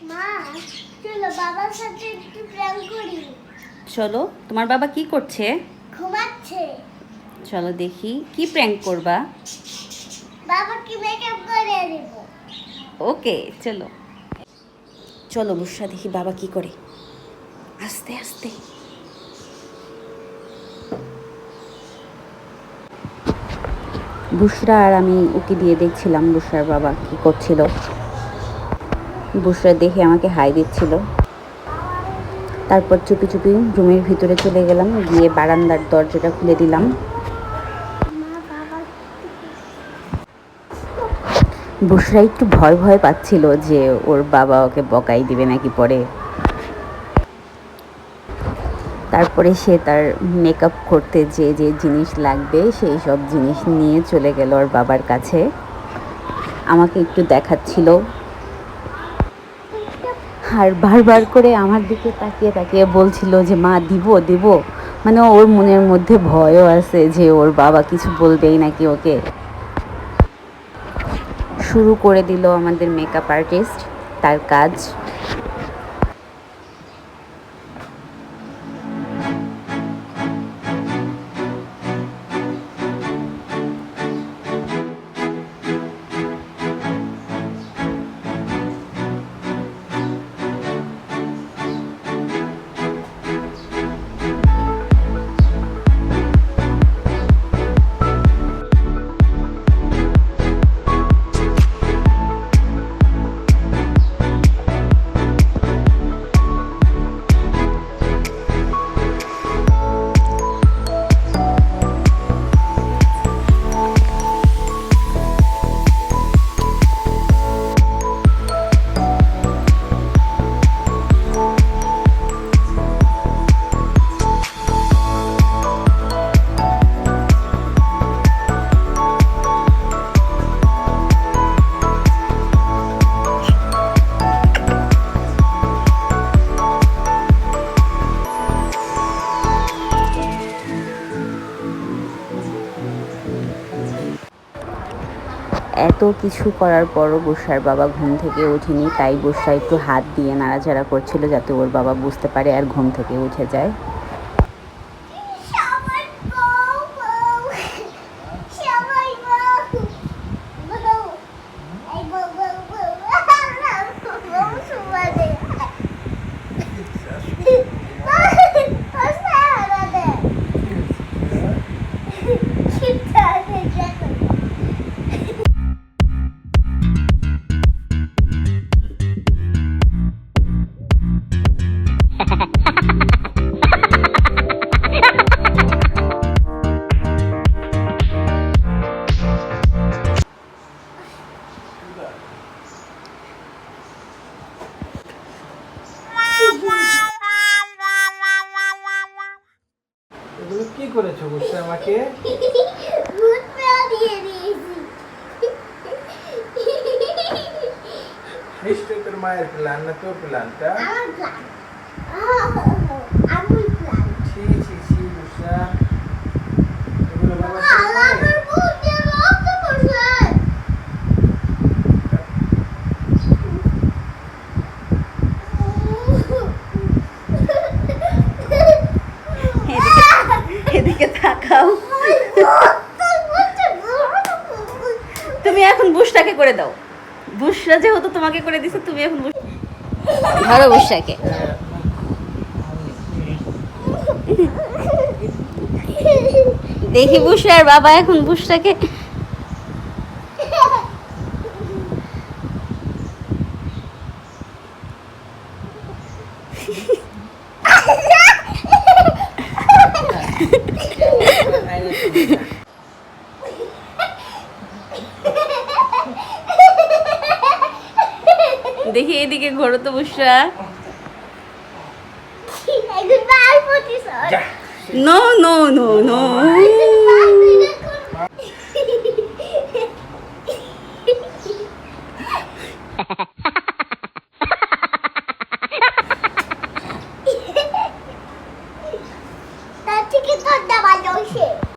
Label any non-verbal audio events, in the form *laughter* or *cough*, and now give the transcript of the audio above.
চলো বাবার সাথে একটু প্র্যাঙ্ক করি। চলো তোমার বাবা কি করছে? ঘুমাচ্ছে। চলো দেখি কি প্র্যাঙ্ক করবা? বাবাকে মেকআপ করে দেব। ওকে চলো। চলো বুসরা দেখি বাবা কি করে। আস্তে আস্তে। বুসরা আর আমি উকি দিয়ে দেখছিলাম বুসরার বাবা কি করছিল। বুসরা দেখে আমাকে হাই দিচ্ছিল। তারপর চুপি চুপি রুমের ভিতরে চলে গেলাম, গিয়ে বারান্দার দরজাটা খুলে দিলাম। বুসরা একটু ভয় ভয় পাচ্ছিল যে ওর বাবা ওকে বকাই দিবে নাকি পরে। তারপরে সে তার মেকআপ করতে যে যে জিনিস লাগবে, সেই সব জিনিস নিয়ে চলে গেল ওর বাবার কাছে। আমাকে একটু দেখাচ্ছিল। আর বারবার করে আমার দিকে তাকিয়ে তাকিয়ে বলছিল যে, মা, দিব দিব। মানে ওর মনের মধ্যে ভয়ও আছে যে, ওর বাবা কিছু বলবেই নাকি ওকে। শুরু করে দিল আমাদের মেকআপ আর্টিস্ট তার কাজ। এত কিছু করার পরও বসার বাবা ঘুম থেকে ওঠেনি, তাই বসা একটু হাত দিয়ে নাড়াচাড়া করছিল যাতে ওর বাবা বুঝতে পারে আর ঘুম থেকে উঠে যায়। করেছ বুঝতে আমাকে? নিশ্চয় তোর মায়ের প্ল্যান না তোর প্ল্যানটা আমার প্ল্যান আমার প্ল্যান ছি ছি ছি বুঝা এদিকে তাকাও। তুমি এখন বুশটাকে করে দাও। বুশরা যেহেতু তোমাকে করে দিছে, তুমি এখন ধরো বুশরাকে দেখি বুশরার বাবা এখন বুশরাকে *laughs* *laughs* দেখি এদিকে ঘোরো তো Busra. No no no no